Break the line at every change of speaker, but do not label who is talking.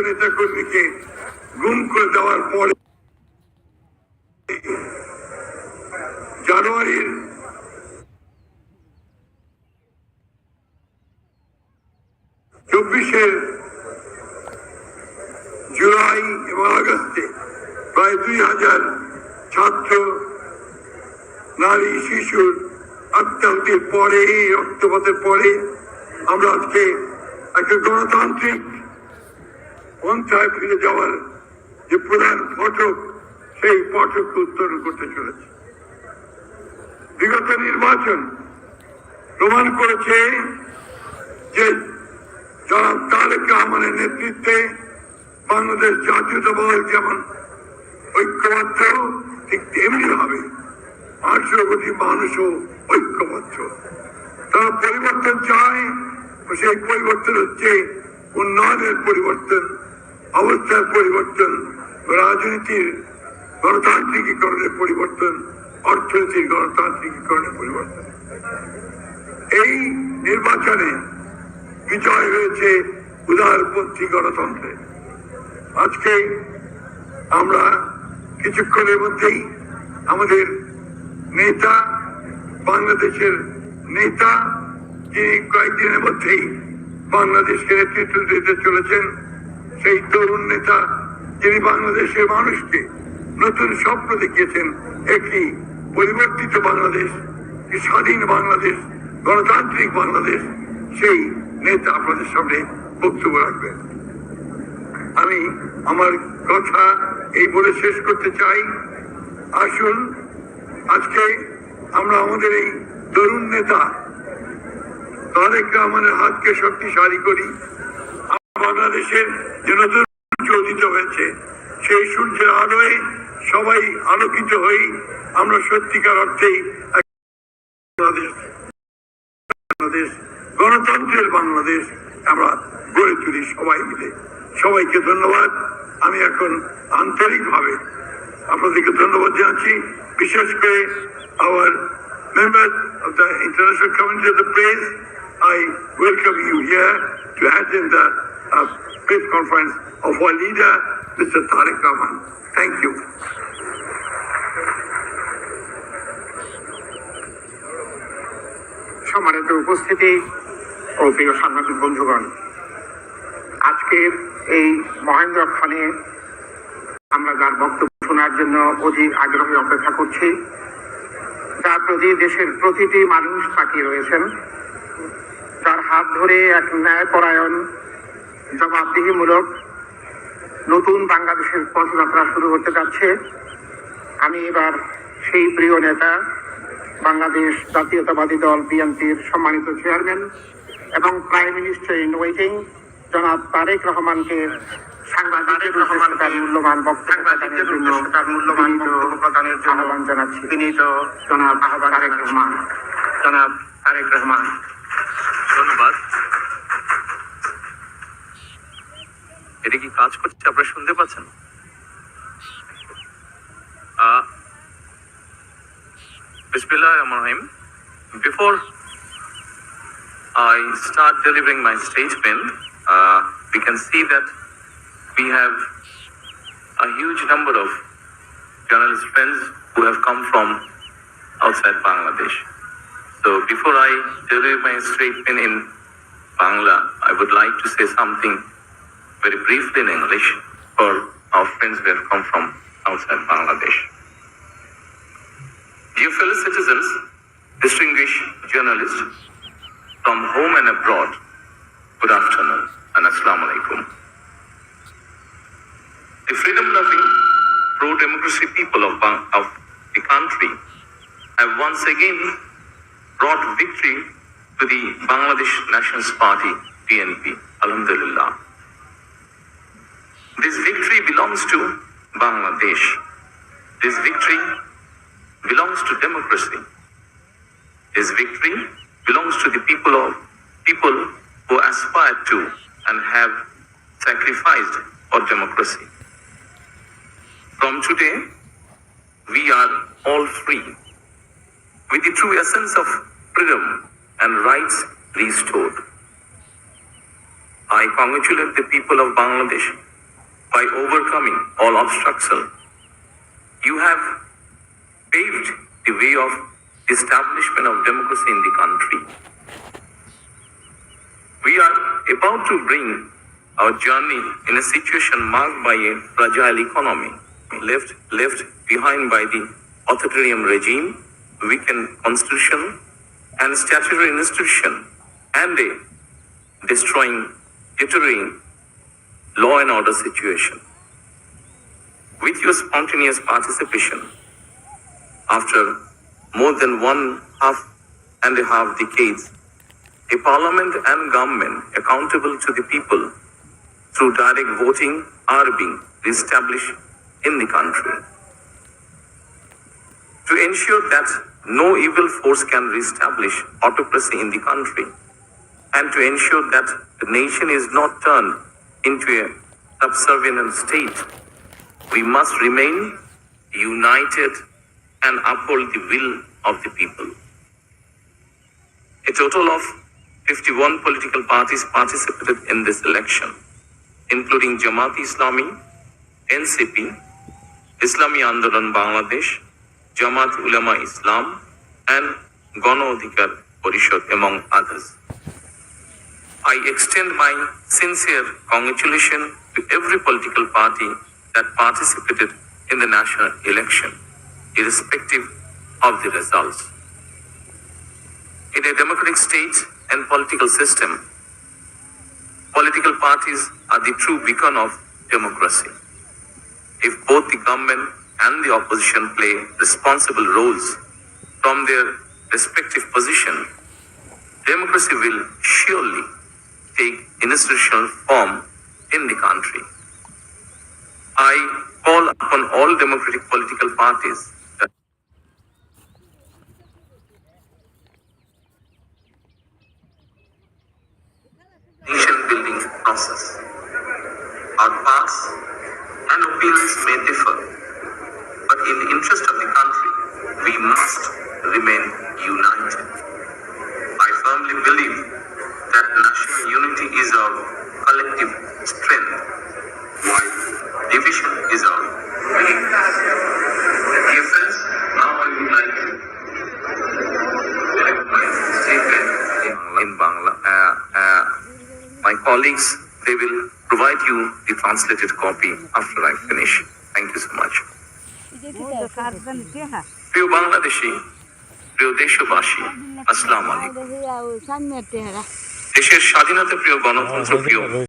নেতা কর্মীকে গুম করে দেওয়ার পরে জানুয়ারির চব্বিশের জুলাই এবং আগস্টে প্রায় দুই হাজার ছাত্র, নারী, শিশুর আত্মাহুতির পরে এই রক্তপাতের পরে আমরা আজকে একটা গণতান্ত্রিক পন্থায় ফিরে যাওয়ার যে প্রধান ফটক, সেই ফটককে উত্তরণ করতে চলেছে। বিগত নির্বাচন প্রমাণ করেছে যে জনাব তারেক রহমানের নেতৃত্বে বাংলাদেশ জাতীয়তাবাদ যেমন ঐক্যবদ্ধ, ঠিক তেমনি হবে আটশো কোটি মানুষও ঐক্যবদ্ধ। তারা পরিবর্তন চায়, সেই পরিবর্তন হচ্ছে উন্নয়নের পরিবর্তন, অবস্থার পরিবর্তন, রাজনীতির গণতান্ত্রিকীকরণের পরিবর্তন, অর্থনীতির গণতান্ত্রিকীকরণের পরিবর্তন। এই নির্বাচনে বিজয় হয়েছে উদারপন্থী গণতন্ত্রে। আজকে আমরা কিছুক্ষণের মধ্যেই আমাদের নেতা, বাংলাদেশের নেতা, যিনি কয়েকদিনের মধ্যেই বাংলাদেশকে নেতৃত্ব দিতে চলেছেন সেই তরুণ নেতা যিনি বাংলাদেশের মানুষকে নতুন স্বপ্ন দেখিয়েছেন একটি পরিবর্তিত বাংলাদেশ স্বাধীন বাংলাদেশ, গণতান্ত্রিক বাংলাদেশ, সেই নেতা আপনাদের সামনে বক্তব্য রাখবেন। আমি আমার কথা এই বলে শেষ করতে চাই। আসুন, আজকে আমরা আমাদের এই তরুণ নেতা তারেক রহমানের হাতকে শক্তিশালী করি। বাংলাদেশের যে নতুন হয়েছে সেই সূর্যের আলোয় সবাই আলোকিত হই। আমরা সত্যিকার অর্থেই বাংলাদেশ গণতন্ত্রের বাংলাদেশ আমরা গড়ে তুলি সবাই মিলে। সবাইকে ধন্যবাদ। আমি এখন আন্তরিকভাবে আপনাদেরকে ধন্যবাদ জানাচ্ছি। বিশেষ করে আমার member of the International Community of the Press, I welcome you here to attend the uh, press conference of our leader, Mr. Tariq Rahman. Thank you.
সম্মানিত উপস্থিতি ও প্রিয় সাংবাদিক বন্ধুগণ আজকের এই মহেন্দ্রক্ষণে আমরা যার বক্তব্য শোনার জন্য অধিক আগ্রহে অপেক্ষা করছি যার প্রতি দেশের প্রতিটি মানুষ তাকিয়ে রয়েছেন যার হাত ধরে এক ন্যায় ন্যায়পরায়ণ জবাবদিহিমূলক নতুন বাংলাদেশের পথযাত্রা শুরু হতে যাচ্ছে। আমি এবার সেই প্রিয় নেতা বাংলাদেশ জাতীয়তাবাদী দল বিএনপির সম্মানিত চেয়ারম্যান এবং প্রাইম মিনিস্টার ইন ওয়েটিং জনাব তারেক রহমানকে তার মূল্যবান বক্তব্য তার মূল্যবান বক্তব্য প্রদানের জন্য আহ্বান জানাচ্ছি। তিনি তো জনাব আহ্বান রহমান। জনাব তারেক রহমান
ধন্যবাদ এটা কি কাজ করছে আপনারা শুনতে পাচ্ছেন আহ, Bismillah Rahman Rahim. Before I start delivering my statement, uh, we can see that we have a huge number of journalist friends who have come from outside Bangladesh. So before I deliver my statement in Bangla, I would like to say something very briefly in English for our friends who have come from outside Bangladesh. Dear fellow citizens, distinguished journalists from home and abroad, good afternoon and assalamu alaikum. The freedom-loving, pro-democracy people of, of the country have once again brought victory to the Bangladesh Nationalist Party, BNP. Alhamdulillah. This victory belongs to Bangladesh. This victory belongs to democracy. This victory belongs to the people of people who aspire to and have sacrificed for democracy. From today, we are all free with the true essence of freedom and rights restored. I congratulate the people of Bangladesh by overcoming all obstructions. You have paved the way of establishment of democracy in the country. We are about to bring our journey in a situation marked by a fragile economy, left left behind by the authoritarian regime, weakened constitution and statutory institution, and a destroying, deteriorating law and order situation. With your spontaneous participation, after more than one half and a half decades, a parliament and government accountable to the people through direct voting are being established in the country. To ensure that no evil force can re-establish autocracy in the country, and to ensure that the nation is not turned into a subservient state, we must remain united and uphold the will of the people. A total of 51 political parties participated in this election, including Jamaat Islami, NCP, Islami Andolan Bangladesh, Jamaat Ulama Islam, and Gano Adhikar Parishad, among others. I extend my sincere congratulations to every political party that participated in the national election, irrespective of the results. In a democratic state and political system, political parties are the true beacon of democracy. If both the government and the opposition play responsible roles from their respective position, democracy will surely take institutional form in the country. I call upon all democratic political parties nation building process. Our paths and opinions may differ, in the interest of the country, we must remain united. I firmly believe that national unity is our collective strength, while division is our weakness. Uh, uh, my colleagues, they will provide you the translated copy after I finish. Thank you so much. প্রিয় বাংলাদেশি প্রিয় দেশবাসী আসসালাম আলাইকুম। দেশের স্বাধীনতা প্রিয় গণতন্ত্র প্রিয়